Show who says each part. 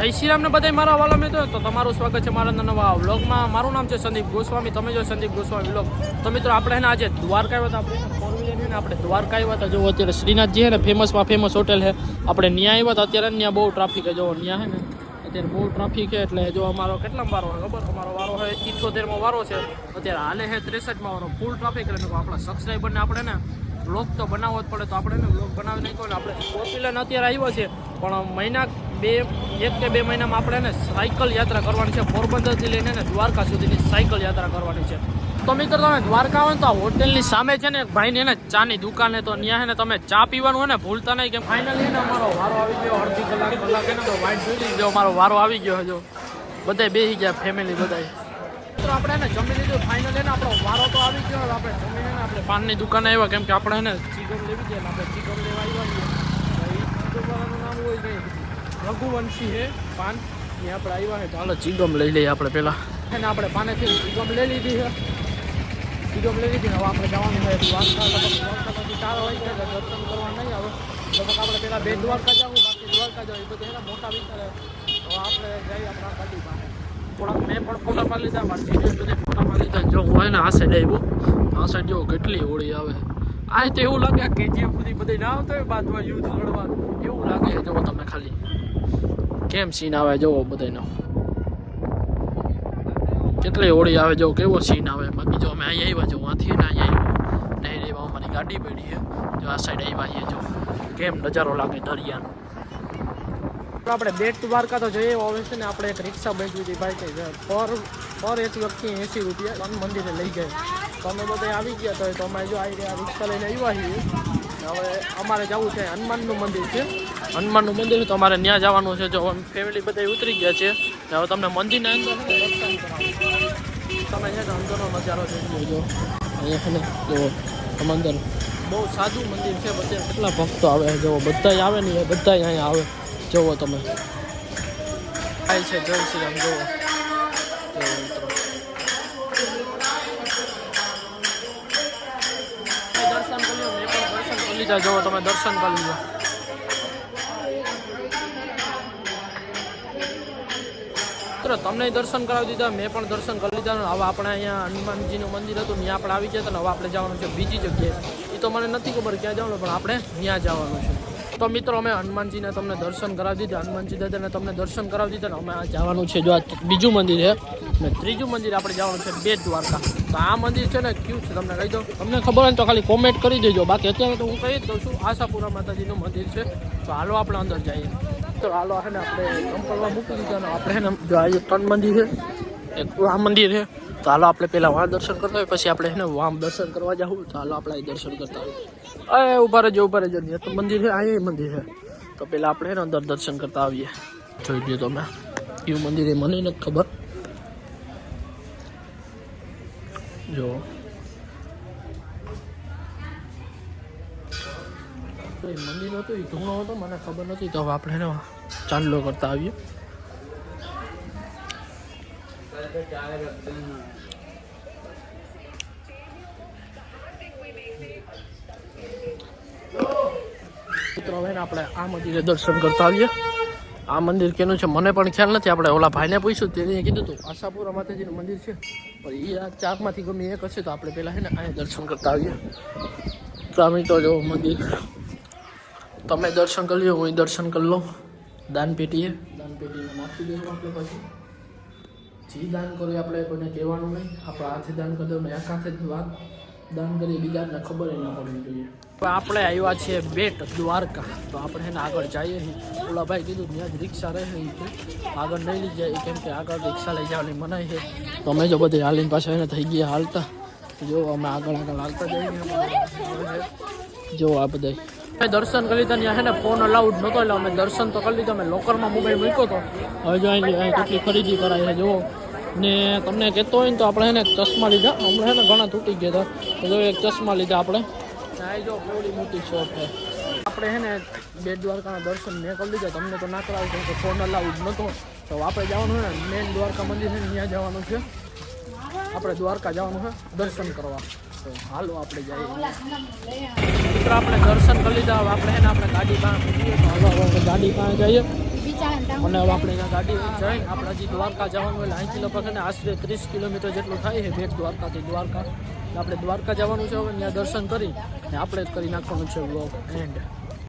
Speaker 1: જય શ્રી રામને બધા મારા વાલા મિત્રો તો તમારું સ્વાગત છે મારા નવા વ્લોગમાં. મારું નામ છે સંદીપ ગોસ્વામી. તમે જો સંદીપ ગોસ્વામી વ્લોગ. તો મિત્રો, આપણે એને આજે દ્વારકા આવ્યા હતા. આપણે ફોર વ્હીલર આપણે દ્વારકા આવ્યા હતા. જો અત્યારે શ્રીનાથજી છે ને ફેમસમાં ફેમસ હોટેલ છે આપણે ન્યા આવ્યા હતા. અત્યારે ત્યાં બહુ ટ્રાફિક છે જો ન્યા હે ને અત્યારે બહુ ટ્રાફિક છે એટલે જો અમારો કેટલા વારો છે ખબર? અમારો વારો છે ઇઠ્ઠોતેરમાં વારો છે. અત્યારે હાલે છે ત્રેસઠમાં વારો. ફૂલ ટ્રાફિક એટલે આપણા સબસ્ક્રાઈબરને આપણે ને બ્લોગ તો બનાવવો જ પડે. તો આપણે ને બ્લોગ બનાવી નાખ્યો ને આપણે પોપ્યુલર અત્યારે આવ્યો છે. પણ મહિના બે એક કે બે મહિનામાં આપણે ને સાયકલ યાત્રા કરવાની છે, પોરબંદરથી લઈને ને દ્વારકા સુધીની સાયકલ યાત્રા કરવાની છે. તો મિત્રો તમે દ્વારકા હોય તો આ હોટેલની સામે છે ને ભાઈને ને ચાની દુકાને તો ત્યાં ને તમે ચા પીવાનું હોય ને, ભૂલતા નહીં કે ફાઇનલી ને અમારો વારો આવી ગયો, અડધી કલાક કલાક એને તો વાઇટ જોઈ લીધો અમારો વારો આવી ગયો હજો. બધાય બેસી ગયા ફેમિલી બધાય. મિત્રો આપણે એને જમી લીધું ફાઇનલ એને આપણો વારો તો આવી ગયો આપણે જમીને આપણે પાનની દુકાને આવ્યા, કેમ કે આપણે એને ચિકન લેવી છે આપણે ચિકન લેવા આવ્યા છીએ. એ નામ હોય કંઈ રઘુવંશી છે પાન. એ આપણે આવ્યા હે ચાલો ચીગમ લઈ લઈએ આપણે પહેલાં. એને આપણે પાનેથી ચીગમ લઈ લીધી છે ચીગમ લઈ લીધી હવે આપણે જવાનું છે દ્વારકા લગભગ ચાર હોય છે દર્શન કરવા નહીં આવે. લગભગ આપણે પહેલાં બે દ્વારકા જવું બાકી દ્વારકા જવું એ બધું એના મોટા વિસ્તાર. હવે આપણે જઈએ આપણા ગાડી પાસે. થોડાક મેં પણ ફોટા લીધા મારી પાડી લીધા. જો હું એને આ સાઈડ આવ્યો જો કેટલી હોળી આવે. આ તો એવું લાગે કે જે બધી બધી ના આવતો હોય બાદમાં યુદ્ધ લડવા. એવું લાગે. કેમ સીન આવે જોવો બધાનો કેટલી હોળી આવે જો કેવો સીન આવે? બાકી જો અમે અહીંયા આવ્યા જો આથી ને અહીંયા આવ્યા. નહીં નહીં અમારી ગાડી પડી છે. જો આ સાઈડ આવ્યા છીએ, જો. કેમ નજારો લાગે દરિયાનો? આપણે બેટ દ્વારકા તો જઈએ આવે છે ને, આપણે એક રિક્ષા બેઠવી હતી ભાઈ પર પર એક વ્યક્તિ એંસી રૂપિયા મંદિરે લઈ જાય તો અમે બધા આવી ગયા તો અમે જો આવી રહ્યા રિક્ષા લઈને આવ્યા છીએ. હવે અમારે જવું છે હનુમાનનું મંદિર છે. હનુમાનનું મંદિર તો અમારે ત્યાં જવાનું છે. જો ફેમિલી બધા ઉતરી ગયા છે. હવે તમને મંદિરના અંદર તમે છે ને અંદરનો નજારો જોઈ લેજો. અહીંયા છે ને જો અંદર બહુ સાદું મંદિર છે. બધા કેટલા ભક્તો આવે જુઓ બધા આવે ને બધા અહીંયા આવે. જોવો તમે. થાય છે. જય શ્રી રામ. જોવો. દર્શન કરી તમે દર્શન કરી લીધો મિત્રો, તમને દર્શન કરાવી દીધા, મેં પણ દર્શન કરી લીધા હવે આપણે અહીંયા હનુમાનજીનું મંદિર હતું, ત્યાં આપણે આવી ગયા હતા હવે આપણે જવાનું છે બીજી જગ્યાએ. એ તો મને નથી ખબર ક્યાં જવાનું, પણ આપણે ત્યાં જવાનું છે. તો મિત્રો, અમે હનુમાનજીને તમને દર્શન કરાવી દીધા. હનુમાનજી દાદાને તમને દર્શન કરાવી દીધા ને અમે આ જવાનું છે જો આ બીજું મંદિર છે. ને ત્રીજું મંદિર આપણે જવાનું છે બે દ્વારકા. તો આ મંદિર છે ને ક્યુ છે? તમને કહી દઉં. તમને ખબર હોય તો ખાલી કોમેન્ટ કરી દેજો. બાકી અત્યારે તો હું કહી દઉં છું, આશાપુરા માતાજીનું મંદિર છે. તો હાલો આપણે અંદર જઈએ. તો હાલો છે આપણે ચંપલમાં મૂકી દીધા આપણે જો આ ત્રણ મંદિર છે. એક રામ મંદિર છે. તો હાલો આપણે પહેલાં વાં દર્શન કરતા હોય, પછી આપણે એને વામ દર્શન કરવા જવું તો હાલો આપણે દર્શન કરતા હોય. અરે, ઊભા રહેજો ઊભા રહેજો. તો મંદિર છે, આ મંદિર છે. તો પહેલાં આપણે એને અંદર દર્શન કરતા આવીએ. જોઈ લ્યો તમે. એવું મંદિર એ મને નથી ખબર. જો. એ મંદિર હતું, એ ધૂણો હતો, મને ખબર નથી. તો હવે આપણે એને ચાંદલો કરતા આવીએ. મિત્રો, હવે આપણે આ મંદિરે દર્શન કરતા આવીએ. આ મંદિર કેનું છે મને પણ ખ્યાલ નથી. આપણે ઓલા ભાઈને પૂછ્યું, તેને કીધું હતું આશાપુરા માતાજીનું મંદિર છે. પણ એ આ ચારમાંથી ગમે એક હશે તો આપણે પહેલાં છે ને અહીંયા દર્શન કરતા આવીએ. તો તો જો મંદિર. તમે દર્શન કરી લો હું દર્શન કરી લઉં. દાનપેટીએ. દાનપેટીમાં દાન પેટીમાં નાખી દઈશું આપણે પછી. જે દાન કર્યું આપણે કોઈને કહેવાનું નહીં. આપણા હાથે દાન કરી દઉં એક હાથે જ વાત. દાન કરીએ, બીજાને ખબર ના પડવી જોઈએ. આપણે આવ્યા છીએ બેટ દ્વારકા. તો આપણે એને આગળ જઈએ છીએ ઓલા ભાઈ કીધું ત્યાં જ રિક્ષા રહે આગળ નહીં લઈ જાય. કેમ કે આગળ રિક્ષા લઈ જવાની મનાય છે તો અમે જો બધી હાલીન પાછા એને થઈ ગયા હાલતા. જો અમે આગળ આગળ હાલતા જઈએ જો આ બધા અમે દર્શન કરી લીધા ત્યાં છે ફોન અલાઉડ નહોતો, એટલે અમે દર્શન તો કરી લીધો. અમે લોકરમાં મોબાઈલ મૂક્યો હતો હવે જો અહીં કેટલી ખરીદી કરાય છે જુઓ. ને તમને કહેતો હોય ને તો આપણે એને ચશ્મા લીધા. હમણાં એને ઘણા તૂટી ગયા હતા. તો જો એક ચશ્મા લીધા આપણે. આ જો, કેવડી મોટી શોપ છે આપણે. છે ને બે દ્વારકાના દર્શન મેં કરી લીધા. તમને તો ના કરાવું કેમ કે ફોન અલાઉડ નહોતો. તો આપણે જવાનું છે ને, મેન દ્વારકા મંદિર છે ને, ત્યાં જવાનું છે. આપણે દ્વારકા જવાનું છે, દર્શન કરવા. તો હાલો આપણે જઈએ. મિત્રો, આપણે દર્શન કરી લીધા. આપણે છે ને, આપણે ગાડી પાસે તો ગાડી પાસે જઈએ. અને હવે આપણે ગાડી જાય આપણે હજી દ્વારકા જવાનું એટલે અહીંથી લગભગ છે ને આશરે ત્રીસ કિલોમીટર જેટલું થાય છે બેટ દ્વારકાથી દ્વારકા. આપણે દ્વારકા જવાનું છે હવે ત્યાં દર્શન કરી ને આપણે જ કરી નાખવાનું છે વ્લોગ એન્ડ